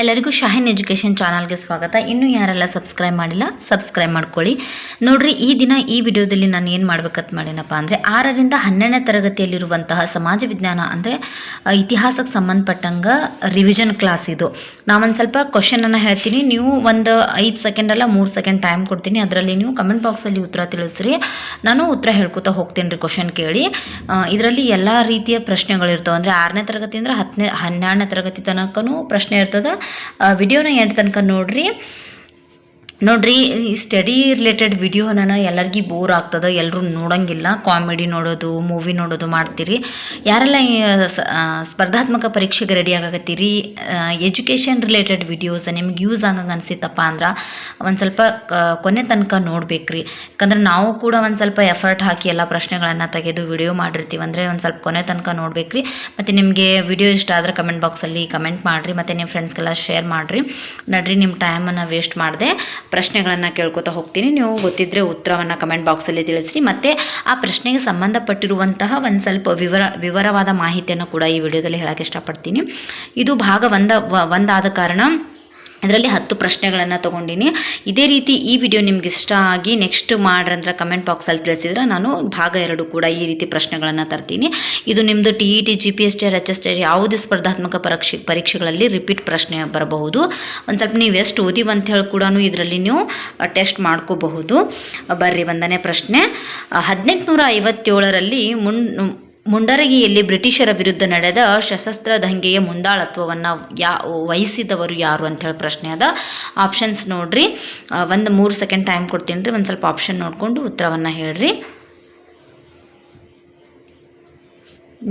ಎಲ್ಲರಿಗೂ ಶಾಹಿನ್ ಎಜುಕೇಷನ್ ಚಾನಲ್ಗೆ ಸ್ವಾಗತ. ಇನ್ನೂ ಯಾರೆಲ್ಲ ಸಬ್ಸ್ಕ್ರೈಬ್ ಮಾಡಿಲ್ಲ, ಸಬ್ಸ್ಕ್ರೈಬ್ ಮಾಡ್ಕೊಳ್ಳಿ. ನೋಡ್ರಿ, ಈ ದಿನ ಈ ವಿಡಿಯೋದಲ್ಲಿ ನಾನು ಏನು ಮಾಡ್ಬೇಕಂತ ಮಾಡೇನಪ್ಪ ಅಂದರೆ, ಆರರಿಂದ ಹನ್ನೆರಡನೇ ತರಗತಿಯಲ್ಲಿರುವಂತಹ ಸಮಾಜ ವಿಜ್ಞಾನ ಅಂದರೆ ಇತಿಹಾಸಕ್ಕೆ ಸಂಬಂಧಪಟ್ಟಂಗೆ ರಿವಿಷನ್ ಕ್ಲಾಸ್ ಇದು. ನಾವೊಂದು ಸ್ವಲ್ಪ ಕ್ವಶನನ್ನು ಹೇಳ್ತೀನಿ. ನೀವು ಒಂದು ಐದು ಸೆಕೆಂಡ್ ಅಲ್ಲ ಮೂರು ಸೆಕೆಂಡ್ ಟೈಮ್ ಕೊಡ್ತೀನಿ. ಅದರಲ್ಲಿ ನೀವು ಕಮೆಂಟ್ ಬಾಕ್ಸಲ್ಲಿ ಉತ್ತರ ತಿಳಿಸ್ರಿ. ನಾನು ಉತ್ತರ ಹೇಳ್ಕೊತಾ ಹೋಗ್ತೀನಿ ರೀ ಕ್ವಶನ್ ಕೇಳಿ ಇದರಲ್ಲಿ ಎಲ್ಲ ರೀತಿಯ ಪ್ರಶ್ನೆಗಳಿರ್ತಾವೆ. ಅಂದರೆ ಆರನೇ ತರಗತಿ ಅಂದರೆ ಹತ್ತನೇ, ಹನ್ನೆರಡನೇ ತರಗತಿ ತನಕನೂ ಪ್ರಶ್ನೆ ಇರ್ತದೆ. ವಿಡಿಯೋನ ಎಂಡ್ ತನಕ ನೋಡ್ರಿ. ನೋಡ್ರಿ, ಈ ಸ್ಟಡಿ ರಿಲೇಟೆಡ್ ವಿಡಿಯೋ ನಾನು ಎಲ್ಲರಿಗೂ ಬೋರ್ ಆಗ್ತದೆ ಎಲ್ಲರೂ ನೋಡೋಂಗಿಲ್ಲ. ಕಾಮಿಡಿ ನೋಡೋದು ಮೂವಿ ನೋಡೋದು ಮಾಡ್ತೀರಿ. ಯಾರೆಲ್ಲ ಸ್ಪರ್ಧಾತ್ಮಕ ಪರೀಕ್ಷೆಗೆ ರೆಡಿ ಆಗಕತ್ತೀರಿ ಎಜುಕೇಷನ್ ರಿಲೇಟೆಡ್ ವಿಡಿಯೋಸ್ ನಿಮ್ಗೆ ಯೂಸ್ ಆಗಂಗೆ ಅನಿಸಿತ್ತಪ್ಪ ಅಂದ್ರೆ, ಒಂದು ಸ್ವಲ್ಪ ಕೊನೆ ತನಕ ನೋಡ್ಬೇಕ್ರಿ. ಯಾಕಂದ್ರೆ ನಾವು ಕೂಡ ಒಂದು ಸ್ವಲ್ಪ ಎಫರ್ಟ್ ಹಾಕಿ ಎಲ್ಲ ಪ್ರಶ್ನೆಗಳನ್ನು ತೆಗೆದು ವಿಡಿಯೋ ಮಾಡಿರ್ತೀವಿ ಅಂದರೆ ಒಂದು ಸ್ವಲ್ಪ ಕೊನೆ ತನಕ ನೋಡ್ಬೇಕ್ರಿ. ಮತ್ತು ನಿಮಗೆ ವಿಡಿಯೋ ಇಷ್ಟ ಆದರೆ ಕಮೆಂಟ್ ಬಾಕ್ಸಲ್ಲಿ ಕಮೆಂಟ್ ಮಾಡಿರಿ, ಮತ್ತು ನಿಮ್ಮ ಫ್ರೆಂಡ್ಸ್ಗೆಲ್ಲ ಶೇರ್ ಮಾಡಿರಿ. ನಡ್ರಿ ನಿಮ್ಮ ಟೈಮನ್ನು ವೇಸ್ಟ್ ಮಾಡದೆ. ಪ್ರಶ್ನೆಗಳನ್ನು ಕೇಳ್ಕೊತಾ ಹೋಗ್ತೀನಿ. ನೀವು ಗೊತ್ತಿದ್ದರೆ ಉತ್ತರವನ್ನು ಕಮೆಂಟ್ ಬಾಕ್ಸಲ್ಲಿ ತಿಳಿಸ್ರಿ. ಮತ್ತು ಆ ಪ್ರಶ್ನೆಗೆ ಸಂಬಂಧಪಟ್ಟಿರುವಂತಹ ಒಂದು ಸ್ವಲ್ಪ ವಿವರ, ವಿವರವಾದ ಮಾಹಿತಿಯನ್ನು ಕೂಡ ಈ ವಿಡಿಯೋದಲ್ಲಿ ಹೇಳೋಕ್ಕೆ ಇಷ್ಟಪಡ್ತೀನಿ. ಇದು ಭಾಗ ಒಂದ ಒಂದಾದ ಕಾರಣ ಇದರಲ್ಲಿ ಹತ್ತು ಪ್ರಶ್ನೆಗಳನ್ನು ತೊಗೊಂಡಿನಿ. ಇದೇ ರೀತಿ ಈ ವಿಡಿಯೋ ನಿಮ್ಗೆ ಇಷ್ಟ ಆಗಿ ನೆಕ್ಸ್ಟ್ ಮಾಡ್ರಂದ್ರೆ ಕಮೆಂಟ್ ಬಾಕ್ಸಲ್ಲಿ ತಿಳಿಸಿದ್ರೆ ನಾನು ಭಾಗ ಎರಡು ಕೂಡ ಈ ರೀತಿ ಪ್ರಶ್ನೆಗಳನ್ನು ತರ್ತೀನಿ. ಇದು ನಿಮ್ಮದು T E T G P S T R H S T R ಯಾವುದೇ ಸ್ಪರ್ಧಾತ್ಮಕ ಪರೀಕ್ಷೆ, ಪರೀಕ್ಷೆಗಳಲ್ಲಿ ರಿಪೀಟ್ ಪ್ರಶ್ನೆ ಬರಬಹುದು. ಒಂದು ಸ್ವಲ್ಪ ನೀವು ಎಷ್ಟು ಓದಿವಿ ಅಂತ ಹೇಳಿ ಕೂಡ ಇದರಲ್ಲಿ ನೀವು ಟೆಸ್ಟ್ ಮಾಡ್ಕೋಬಹುದು. ಬರ್ರಿ ಒಂದನೇ ಪ್ರಶ್ನೆ. ಹದಿನೆಂಟುನೂರ ಐವತ್ತೇಳರಲ್ಲಿ ಮುನ್ ಮುಂಡರಗಿಯಲ್ಲಿ ಬ್ರಿಟಿಷರ ವಿರುದ್ಧ ನಡೆದ ಸಶಸ್ತ್ರ ದಂಗೆಯ ಮುಂದಾಳತ್ವವನ್ನು ಯಾ, ವಹಿಸಿದವರು ಯಾರು ಅಂತ ಹೇಳಿ ಪ್ರಶ್ನೆ ಅದ. ಆಪ್ಷನ್ಸ್ ನೋಡ್ರಿ. ಒಂದು ಮೂರು ಸೆಕೆಂಡ್ ಟೈಮ್ ಕೊಡ್ತೀನಿ ರೀ, ಒಂದು ಸ್ವಲ್ಪ ಆಪ್ಷನ್ ನೋಡಿಕೊಂಡು ಉತ್ತರವನ್ನು ಹೇಳ್ರಿ.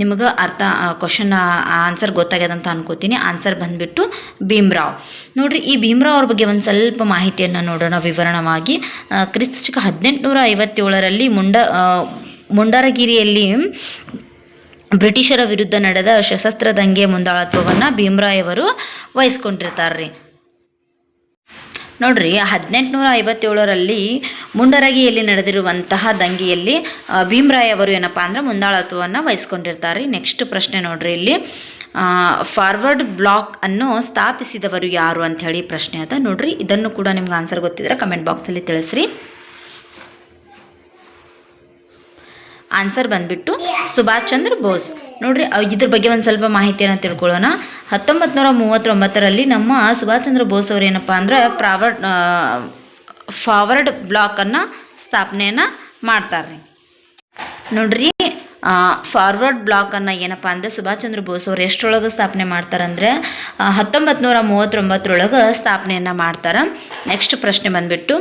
ನಿಮಗೆ ಅರ್ಥ ಕ್ವಶನ್ ಆನ್ಸರ್ ಗೊತ್ತಾಗ್ಯದ ಅಂತ ಅನ್ಕೋತೀನಿ. ಆನ್ಸರ್ ಬಂದ್ಬಿಟ್ಟು ಭೀಮ್ರಾವ್. ನೋಡ್ರಿ, ಈ ಭೀಮ್ರಾವ್ ಅವ್ರ ಬಗ್ಗೆ ಒಂದು ಸ್ವಲ್ಪ ಮಾಹಿತಿಯನ್ನು ನೋಡೋಣ ವಿವರಣವಾಗಿ. ಕ್ರಿಸ್ತಕ ಹದಿನೆಂಟುನೂರ ಐವತ್ತೇಳರಲ್ಲಿ ಮುಂಡ ಮುಂಡರಗಿರಿಯಲ್ಲಿ ಬ್ರಿಟಿಷರ ವಿರುದ್ಧ ನಡೆದ ಸಶಸ್ತ್ರ ದಂಗೆ ಮುಂದಾಳತ್ವವನ್ನು ಭೀಮರಾಯ್ ಅವರು ವಹಿಸ್ಕೊಂಡಿರ್ತಾರೆ ರೀ ನೋಡ್ರಿ ಹದಿನೆಂಟುನೂರ ಐವತ್ತೇಳರಲ್ಲಿ ಮುಂಡರಗಿಯಲ್ಲಿ ನಡೆದಿರುವಂತಹ ದಂಗೆಯಲ್ಲಿ ಭೀಮ್ರಾಯ್ ಅವರು ಏನಪ್ಪ ಅಂದ್ರೆ ಮುಂದಾಳತ್ವವನ್ನು ವಹಿಸ್ಕೊಂಡಿರ್ತಾರೆ ನೆಕ್ಸ್ಟ್ ಪ್ರಶ್ನೆ ನೋಡ್ರಿ ಇಲ್ಲಿ. ಫಾರ್ವರ್ಡ್ ಬ್ಲಾಕ್ ಅನ್ನು ಸ್ಥಾಪಿಸಿದವರು ಯಾರು ಅಂತ ಹೇಳಿ ಪ್ರಶ್ನೆ ಅದ. ನೋಡ್ರಿ, ಇದನ್ನು ಕೂಡ ನಿಮ್ಗೆ ಆನ್ಸರ್ ಗೊತ್ತಿದ್ರೆ ಕಮೆಂಟ್ ಬಾಕ್ಸಲ್ಲಿ ತಿಳಿಸ್ರಿ. ಆನ್ಸರ್ ಬಂದ್ಬಿಟ್ಟು ಸುಭಾಷ್ ಚಂದ್ರ ಬೋಸ್. ನೋಡ್ರಿ ಇದ್ರ ಬಗ್ಗೆ ಒಂದು ಸ್ವಲ್ಪ ಮಾಹಿತಿಯನ್ನು ತಿಳ್ಕೊಳ್ಳೋಣ. ಹತ್ತೊಂಬತ್ತು ನೂರ ಮೂವತ್ತೊಂಬತ್ತರಲ್ಲಿ ನಮ್ಮ ಸುಭಾಷ್ ಚಂದ್ರ ಬೋಸ್ ಅವರು ಏನಪ್ಪ ಅಂದ್ರೆ ಪ್ರಾವರ್ಡ್ ಫಾರ್ವರ್ಡ್ ಬ್ಲಾಕನ್ನು ಸ್ಥಾಪನೆಯನ್ನು ಮಾಡ್ತಾರೆ ನೋಡ್ರಿ ಫಾರ್ವರ್ಡ್ ಬ್ಲಾಕನ್ನು ಏನಪ್ಪ ಅಂದರೆ ಸುಭಾಷ್ ಚಂದ್ರ ಬೋಸ್ ಅವರು ಎಷ್ಟರೊಳಗೆ ಸ್ಥಾಪನೆ ಮಾಡ್ತಾರಂದ್ರೆ ಹತ್ತೊಂಬತ್ತು ನೂರ ಮೂವತ್ತೊಂಬತ್ತರೊಳಗೆ ಸ್ಥಾಪನೆಯನ್ನು ಮಾಡ್ತಾರೆ. ನೆಕ್ಸ್ಟ್ ಪ್ರಶ್ನೆ ಬಂದ್ಬಿಟ್ಟು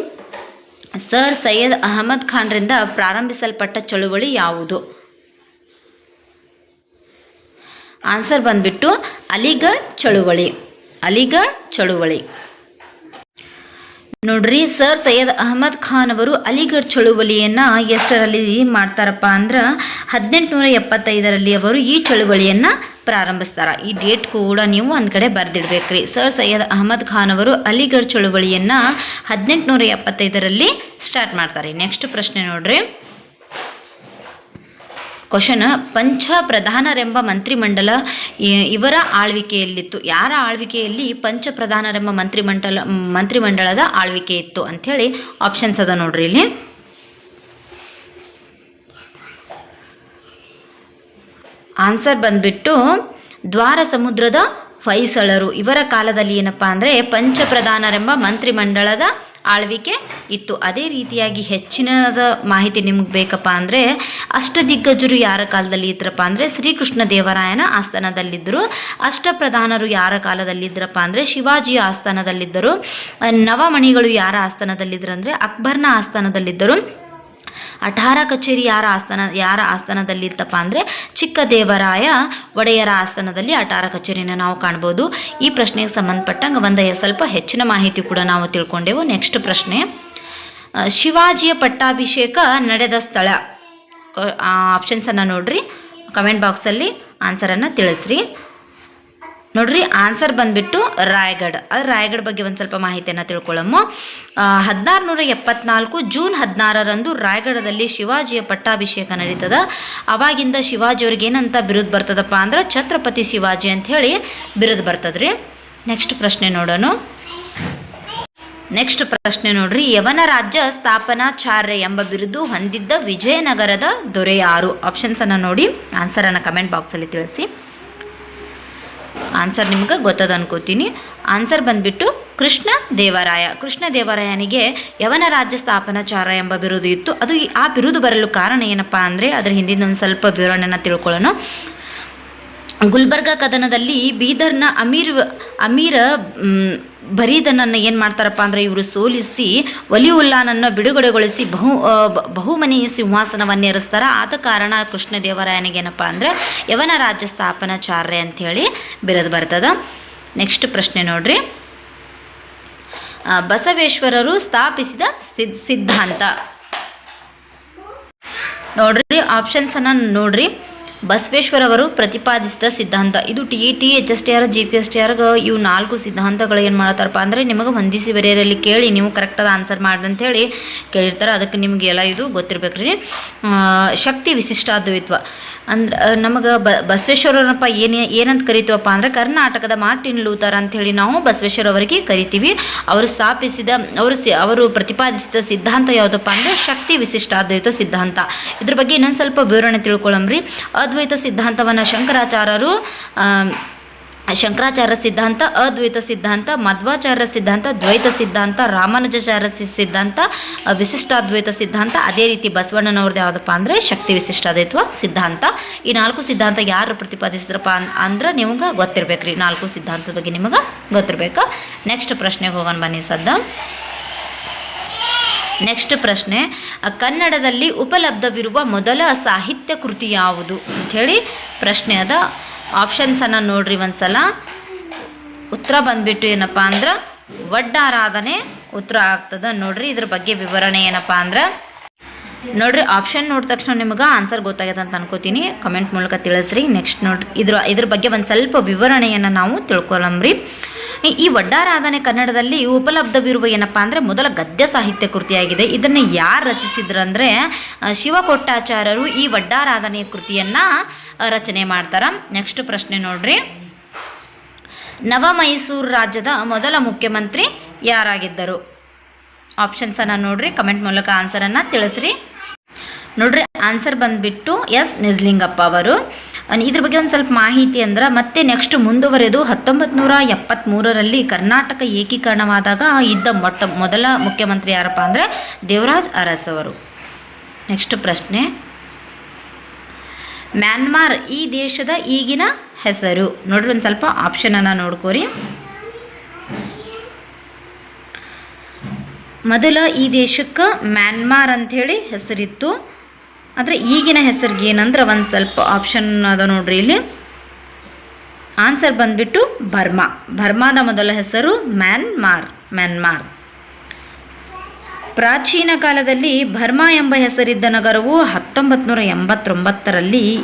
ಸರ್ ಸೈಯದ್ ಅಹಮದ್ ಖಾನ್ರಿಂದ ಪ್ರಾರಂಭಿಸಲ್ಪಟ್ಟ ಚಳುವಳಿ ಯಾವುದು? ಆನ್ಸರ್ ಬಂದ್ಬಿಟ್ಟು ಅಲಿಗಢ್ ಚಳುವಳಿ. ಅಲಿಗಢ್ ಚಳುವಳಿ. ನೋಡ್ರಿ, ಸರ್ ಸೈಯದ್ ಅಹಮದ್ ಖಾನ್ ಅವರು ಅಲಿಗಢ್ ಚಳುವಳಿಯನ್ನು ಎಷ್ಟರಲ್ಲಿ ಮಾಡ್ತಾರಪ್ಪ ಅಂದ್ರೆ ಹದಿನೆಂಟುನೂರ ಎಪ್ಪತ್ತೈದರಲ್ಲಿ ಅವರು ಈ ಚಳುವಳಿಯನ್ನು ಪ್ರಾರಂಭಿಸ್ತಾರೆ. ಈ ಡೇಟ್ ಕೂಡ ನೀವು ಒಂದು ಕಡೆ ಬರೆದಿಡ್ಬೇಕ್ರಿ. ಸರ್ ಸೈಯದ್ ಅಹಮದ್ ಖಾನ್ ಅವರು ಅಲಿಗಢ್ ಚಳುವಳಿಯನ್ನು ಹದಿನೆಂಟುನೂರ ಎಪ್ಪತ್ತೈದರಲ್ಲಿ ಸ್ಟಾರ್ಟ್ ಮಾಡ್ತಾರೆ. ನೆಕ್ಸ್ಟ್ ಪ್ರಶ್ನೆ ನೋಡ್ರಿ. ಕ್ವಶನ್ ಪಂಚ ಪ್ರಧಾನರೆಂಬ ಮಂತ್ರಿಮಂಡಲ ಇವರ ಆಳ್ವಿಕೆಯಲ್ಲಿತ್ತು. ಯಾರ ಆಳ್ವಿಕೆಯಲ್ಲಿ ಪಂಚ ಪ್ರಧಾನರೆಂಬ ಮಂತ್ರಿಮಂಡಲ ಮಂತ್ರಿಮಂಡಲದ ಆಳ್ವಿಕೆ ಇತ್ತು ಅಂಥೇಳಿ ಆಪ್ಷನ್ಸ್ ಅದ ನೋಡ್ರಿ ಇಲ್ಲಿ. ಆನ್ಸರ್ ಬಂದ್ಬಿಟ್ಟು ದ್ವಾರ ಸಮುದ್ರದ ಹೊಯ್ಸಳರು. ಇವರ ಕಾಲದಲ್ಲಿ ಏನಪ್ಪ ಅಂದರೆ ಪಂಚಪ್ರಧಾನರೆಂಬ ಮಂತ್ರಿಮಂಡಲದ ಆಳ್ವಿಕೆ ಇತ್ತು. ಅದೇ ರೀತಿಯಾಗಿ ಹೆಚ್ಚಿನದ ಮಾಹಿತಿ ನಿಮ್ಗೆ ಬೇಕಪ್ಪ ಅಂದರೆ ಅಷ್ಟದಿಗ್ಗಜರು ಯಾರ ಕಾಲದಲ್ಲಿ ಇದ್ರಪ್ಪ ಅಂದರೆ ಶ್ರೀಕೃಷ್ಣ ದೇವರಾಯನ ಆಸ್ಥಾನದಲ್ಲಿದ್ದರು. ಅಷ್ಟಪ್ರಧಾನರು ಯಾರ ಕಾಲದಲ್ಲಿದ್ದರಪ್ಪ ಅಂದರೆ ಶಿವಾಜಿಯ ಆಸ್ಥಾನದಲ್ಲಿದ್ದರು. ನವಮಣಿಗಳು ಯಾರ ಆಸ್ಥಾನದಲ್ಲಿದ್ದರು ಅಂದರೆ ಅಕ್ಬರ್ನ ಆಸ್ಥಾನದಲ್ಲಿದ್ದರು. ಅಠಾರ ಕಚೇರಿ ಯಾರ ಆಸ್ಥಾನ, ಯಾರ ಆಸ್ಥಾನದಲ್ಲಿತ್ತಪ್ಪ ಅಂದರೆ ಚಿಕ್ಕ ದೇವರಾಯ ಒಡೆಯರ ಆಸ್ಥಾನದಲ್ಲಿ ಅಠಾರ ಕಚೇರಿಯನ್ನು ನಾವು ಕಾಣ್ಬೋದು. ಈ ಪ್ರಶ್ನೆಗೆ ಸಂಬಂಧಪಟ್ಟಂಗೆ ಒಂದು ಸ್ವಲ್ಪ ಹೆಚ್ಚಿನ ಮಾಹಿತಿ ಕೂಡ ನಾವು ತಿಳ್ಕೊಂಡೆವು. ನೆಕ್ಸ್ಟ್ ಪ್ರಶ್ನೆ ಶಿವಾಜಿಯ ಪಟ್ಟಾಭಿಷೇಕ ನಡೆದ ಸ್ಥಳ. ಆಪ್ಷನ್ಸನ್ನು ನೋಡ್ರಿ. ಕಮೆಂಟ್ ಬಾಕ್ಸಲ್ಲಿ ಆನ್ಸರನ್ನು ತಿಳಿಸ್ರಿ. ನೋಡ್ರಿ ಆನ್ಸರ್ ಬಂದ್ಬಿಟ್ಟು ರಾಯಗಢ. ರಾಯಗಢ ಬಗ್ಗೆ ಒಂದು ಸ್ವಲ್ಪ ಮಾಹಿತಿಯನ್ನು ತಿಳ್ಕೊಳ್ಳಮ್ಮ ಹದಿನಾರು ನೂರ ಎಪ್ಪತ್ನಾಲ್ಕು ಜೂನ್ ಹದಿನಾರರಂದು ರಾಯಗಢದಲ್ಲಿ ಶಿವಾಜಿಯ ಪಟ್ಟಾಭಿಷೇಕ ನಡೀತದ. ಅವಾಗಿಂದ ಶಿವಾಜಿ ಅವ್ರಿಗೆ ಏನಂತ ಬಿರುದು ಬರ್ತದಪ್ಪ ಅಂದ್ರೆ ಛತ್ರಪತಿ ಶಿವಾಜಿ ಅಂತ ಹೇಳಿ ಬಿರುದು ಬರ್ತದ್ರಿ. ನೆಕ್ಸ್ಟ್ ಪ್ರಶ್ನೆ ನೋಡೋಣ. ನೆಕ್ಸ್ಟ್ ಪ್ರಶ್ನೆ ನೋಡ್ರಿ, ಯವನ ರಾಜ್ಯ ಸ್ಥಾಪನಾಚಾರ್ಯ ಎಂಬ ಬಿರುದು ಹೊಂದಿದ್ದ ವಿಜಯನಗರದ ದೊರೆ ಯಾರು ಆಪ್ಷನ್ಸ್ ಅನ್ನ ನೋಡಿ ಆನ್ಸರ್ ಅನ್ನ ಕಮೆಂಟ್ ಬಾಕ್ಸಲ್ಲಿ ತಿಳಿಸಿ. ಆನ್ಸರ್ ನಿಮ್ಗೆ ಗೊತ್ತದ ಅನ್ಕೋತೀನಿ. ಆನ್ಸರ್ ಬಂದ್ಬಿಟ್ಟು ಕೃಷ್ಣ ದೇವರಾಯ. ಕೃಷ್ಣ ದೇವರಾಯನಿಗೆ ಯವನ ರಾಜ್ಯ ಸ್ಥಾಪನಾಚಾರ ಎಂಬ ಬಿರುದು ಇತ್ತು. ಅದು ಆ ಬಿರುದು ಬರಲು ಕಾರಣ ಏನಪ್ಪಾ ಅಂದರೆ, ಅದರ ಹಿಂದಿನ ಒಂದು ಸ್ವಲ್ಪ ವಿವರಣೆಯನ್ನು ತಿಳ್ಕೊಳ್ಳೋಣ. ಗುಲ್ಬರ್ಗ ಕದನದಲ್ಲಿ ಬೀದರ್ನ ಅಮೀರ್ ಅಮೀರ ಬರೀದನನ್ನು ಏನು ಮಾಡ್ತಾರಪ್ಪ ಅಂದರೆ ಇವರು ಸೋಲಿಸಿ ವಲಿ ಉಲ್ಲಾನನ್ನು ಬಿಡುಗಡೆಗೊಳಿಸಿ ಬಹು ಬಹುಮನಿ ಸಿಂಹಾಸನವನ್ನೇರಿಸ್ತಾರ ಆದ ಕಾರಣ ಕೃಷ್ಣದೇವರಾಯನಿಗೆ ದೇವರಾಯನಿಗೇನಪ್ಪ ಅಂದರೆ ಯವನ ರಾಜ್ಯ ಸ್ಥಾಪನಾಚಾರ್ಯ ಅಂಥೇಳಿ ಬಿರದು ಬರ್ತದ. ನೆಕ್ಸ್ಟ್ ಪ್ರಶ್ನೆ ನೋಡ್ರಿ. ಬಸವೇಶ್ವರರು ಸ್ಥಾಪಿಸಿದ ಸಿದ್ ಸಿದ್ಧಾಂತ. ನೋಡ್ರಿ ಆಪ್ಷನ್ಸ್ ಅನ್ನ ನೋಡ್ರಿ. ಬಸವೇಶ್ವರ ಅವರು ಪ್ರತಿಪಾದಿಸಿದ ಸಿದ್ಧಾಂತ. ಇದು T E T H S T R G P S T ಆರ್ಗೆ ಇವು ನಾಲ್ಕು ಸಿದ್ಧಾಂತಗಳು ಏನು ಮಾಡ್ತಾರಪ್ಪ ಅಂದರೆ ನಿಮಗೆ ಹೊಂದಿಸಿ ಬರೆಯರಲ್ಲಿ ಕೇಳಿ ನೀವು ಕರೆಕ್ಟಾದ ಆನ್ಸರ್ ಮಾಡಿ ಅಂತೇಳಿ ಕೇಳಿರ್ತಾರೆ. ಅದಕ್ಕೆ ನಿಮಗೆ ಎಲ್ಲ ಇದು ಗೊತ್ತಿರಬೇಕು ರೀ ಶಕ್ತಿ ವಿಶಿಷ್ಟಾದ್ವೈತ್ವ. ಅಂದ್ರೆ ನಮಗೆ ಬ, ಬಸವೇಶ್ವರನಪ್ಪ ಏನು, ಏನಂತ ಕರಿತೀವಪ್ಪ ಅಂದ್ರೆ, ಕರ್ನಾಟಕದ ಮಾರ್ಟಿನ್ ಅಂತ ಅಂಥೇಳಿ ನಾವು ಬಸವೇಶ್ವರ ಅವರಿಗೆ ಕರಿತೀವಿ. ಅವರು ಸ್ಥಾಪಿಸಿದ, ಅವರು ಅವರು ಪ್ರತಿಪಾದಿಸಿದ ಸಿದ್ಧಾಂತ ಯಾವುದಪ್ಪ ಅಂದರೆ ಶಕ್ತಿ ವಿಶಿಷ್ಟ ಅದ್ವೈತ ಸಿದ್ಧಾಂತ. ಇದ್ರ ಬಗ್ಗೆ ಇನ್ನೊಂದು ಸ್ವಲ್ಪ ವಿವರಣೆ ತಿಳ್ಕೊಳ್ಳಂಬ್ರಿ ಅದ್ವೈತ ಸಿದ್ಧಾಂತವನ್ನು ಶಂಕರಾಚಾರ್ಯರು ಶಂಕರಾಚಾರ್ಯ ಸಿದ್ಧಾಂತ, ಅದ್ವೈತ ಸಿದ್ಧಾಂತ, ಮಧ್ವಾಚಾರ್ಯ ಸಿದ್ಧಾಂತ, ದ್ವೈತ ಸಿದ್ಧಾಂತ, ರಾಮಾನುಜಾಚಾರ್ಯ ಸಿದ್ಧಾಂತ ವಿಶಿಷ್ಟಾದ್ವೈತ ಸಿದ್ಧಾಂತ, ಅದೇ ರೀತಿ ಬಸವಣ್ಣನವ್ರದ್ದು ಯಾವುದಪ್ಪ ಅಂದರೆ ಶಕ್ತಿ ವಿಶಿಷ್ಟಾದ್ವೈತ್ವ ಸಿದ್ಧಾಂತ. ಈ ನಾಲ್ಕು ಸಿದ್ಧಾಂತ ಯಾರು ಪ್ರತಿಪಾದಿಸಿದ್ರಪ್ಪ ಅಂದ್ರೆ ನಿಮ್ಗೆ ಗೊತ್ತಿರ್ಬೇಕ್ರಿ. ನಾಲ್ಕು ಸಿದ್ಧಾಂತದ ಬಗ್ಗೆ ನಿಮಗೆ ಗೊತ್ತಿರ್ಬೇಕು. ನೆಕ್ಸ್ಟ್ ಪ್ರಶ್ನೆಗೆ ಹೋಗೋಣ ಬನ್ನಿ ಸದ್ದ. ನೆಕ್ಸ್ಟ್ ಪ್ರಶ್ನೆ ಕನ್ನಡದಲ್ಲಿ ಉಪಲಬ್ಧವಿರುವ ಮೊದಲ ಸಾಹಿತ್ಯ ಕೃತಿ ಯಾವುದು ಅಂಥೇಳಿ ಪ್ರಶ್ನೆ ಅದ. ಆಪ್ಷನ್ಸನ್ನು ನೋಡ್ರಿ ಒಂದ್ಸಲ. ಉತ್ತರ ಬಂದ್ಬಿಟ್ಟು ಏನಪ್ಪ ಅಂದ್ರೆ ಒಡ್ಡಾರಾಧನೆ ಉತ್ತರ ಆಗ್ತದೆ ನೋಡ್ರಿ. ಇದ್ರ ಬಗ್ಗೆ ವಿವರಣೆ ಏನಪ್ಪ ಅಂದ್ರೆ, ನೋಡ್ರಿ ಆಪ್ಷನ್ ನೋಡಿದ ತಕ್ಷಣ ನಿಮ್ಗೆ ಆನ್ಸರ್ ಗೊತ್ತಾಗಿದೆ ಅಂತ ಅನ್ಕೋತೀನಿ. ಕಮೆಂಟ್ ಮೂಲಕ ತಿಳಿಸ್ರಿ. ನೆಕ್ಸ್ಟ್ ನೋಡ್ರಿ, ಇದ್ರ ಇದ್ರ ಬಗ್ಗೆ ಒಂದು ಸ್ವಲ್ಪ ವಿವರಣೆಯನ್ನು ನಾವು ತಿಳ್ಕೊಳಮ್ರಿ ಈ- ವಡ್ಡಾರಾಧನೆ ಕನ್ನಡದಲ್ಲಿ ಉಪಲಬ್ಧವಿರುವ ಏನಪ್ಪ ಅಂದರೆ ಮೊದಲ ಗದ್ಯ ಸಾಹಿತ್ಯ ಕೃತಿಯಾಗಿದೆ. ಇದನ್ನು ಯಾರು ರಚಿಸಿದ್ರು ಅಂದರೆ ಶಿವಕೊಟ್ಟಾಚಾರ್ಯರು ಈ ಒಡ್ಡಾರಾಧನೆ ಕೃತಿಯನ್ನು ರಚನೆ ಮಾಡ್ತಾರೆ. ನೆಕ್ಸ್ಟ್ ಪ್ರಶ್ನೆ ನೋಡ್ರಿ. ನವ ಮೈಸೂರು ರಾಜ್ಯದ ಮೊದಲ ಮುಖ್ಯಮಂತ್ರಿ ಯಾರಾಗಿದ್ದರು? ಆಪ್ಷನ್ಸನ್ನು ನೋಡ್ರಿ ಕಮೆಂಟ್ ಮೂಲಕ ಆನ್ಸರನ್ನು ತಿಳಿಸ್ರಿ. ನೋಡ್ರಿ ಆನ್ಸರ್ ಬಂದ್ಬಿಟ್ಟು ಎಸ್. ನಿಜ್ಲಿಂಗಪ್ಪ ಅವರು. ಇದ್ರ ಬಗ್ಗೆ ಒಂದು ಸ್ವಲ್ಪ ಮಾಹಿತಿ ಅಂದ್ರೆ ಮತ್ತೆ ನೆಕ್ಸ್ಟ್ ಮುಂದುವರೆದು ಹತ್ತೊಂಬತ್ತು ನೂರ ಎಪ್ಪತ್ತ್ಮೂರರಲ್ಲಿ ಕರ್ನಾಟಕ ಏಕೀಕರಣವಾದಾಗ ಇದ್ದ ಮೊಟ್ಟ ಮೊದಲ ಮುಖ್ಯಮಂತ್ರಿ ಯಾರಪ್ಪ ಅಂದರೆ ದೇವರಾಜ್ ಅರಸ್ ಅವರು ನೆಕ್ಸ್ಟ್ ಪ್ರಶ್ನೆ. ಮ್ಯಾನ್ಮಾರ್ ಈ ದೇಶದ ಈಗಿನ ಹೆಸರು. ನೋಡ್ರಿ ಒಂದು ಸ್ವಲ್ಪ ಆಪ್ಷನನ್ನು ನೋಡ್ಕೋರಿ. ಮೊದಲ ಈ ದೇಶಕ್ಕೆ ಮ್ಯಾನ್ಮಾರ್ ಅಂಥೇಳಿ ಹೆಸರಿತ್ತು. ಆದರೆ ಈಗಿನ ಹೆಸರಿಗೆ ಏನಂದ್ರೆ ಒಂದು ಸ್ವಲ್ಪ ಆಪ್ಷನ್ ಅದ ನೋಡ್ರಿ ಇಲ್ಲಿ. ಆನ್ಸರ್ ಬಂದ್ಬಿಟ್ಟು ಬರ್ಮಾ. ಬರ್ಮಾದ ಮೊದಲ ಹೆಸರು ಮ್ಯಾನ್ಮಾರ್ ಮ್ಯಾನ್ಮಾರ್. ಪ್ರಾಚೀನ ಕಾಲದಲ್ಲಿ ಬರ್ಮಾ ಎಂಬ ಹೆಸರಿದ್ದ ನಗರವು ಹತ್ತೊಂಬತ್ತು ನೂರ ಎಂಬತ್ತೊಂಬತ್ತರಲ್ಲಿ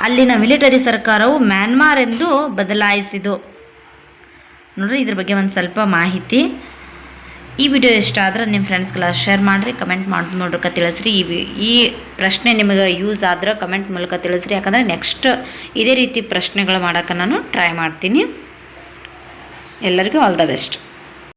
ಅಲ್ಲಿನ ಮಿಲಿಟರಿ ಸರ್ಕಾರವು ಮ್ಯಾನ್ಮಾರ್ ಎಂದು ಬದಲಾಯಿಸಿತು. ನೋಡ್ರಿ ಇದ್ರ ಬಗ್ಗೆ ಒಂದು ಸ್ವಲ್ಪ ಮಾಹಿತಿ. ಈ ವಿಡಿಯೋ ಇಷ್ಟ ಆದ್ರೆ ನಿಮ್ಮ ಫ್ರೆಂಡ್ಸ್ಗೆಲ್ಲ ಶೇರ್ ಮಾಡಿರಿ ಕಮೆಂಟ್ ಮಾಡಿ ಮೂಲಕ ತಿಳಿಸ್ರಿ. ಈ ಈ ಪ್ರಶ್ನೆ ನಿಮಗೆ ಯೂಸ್ ಆದ್ರೆ ಕಮೆಂಟ್ ಮೂಲಕ ತಿಳಿಸ್ರಿ. ಯಾಕಂದರೆ ನೆಕ್ಸ್ಟ್ ಇದೇ ರೀತಿ ಪ್ರಶ್ನೆಗಳು ಮಾಡೋಕೆ ನಾನು ಟ್ರೈ ಮಾಡ್ತೀನಿ. ಎಲ್ಲರಿಗೂ ಆಲ್ ದ ಬೆಸ್ಟ್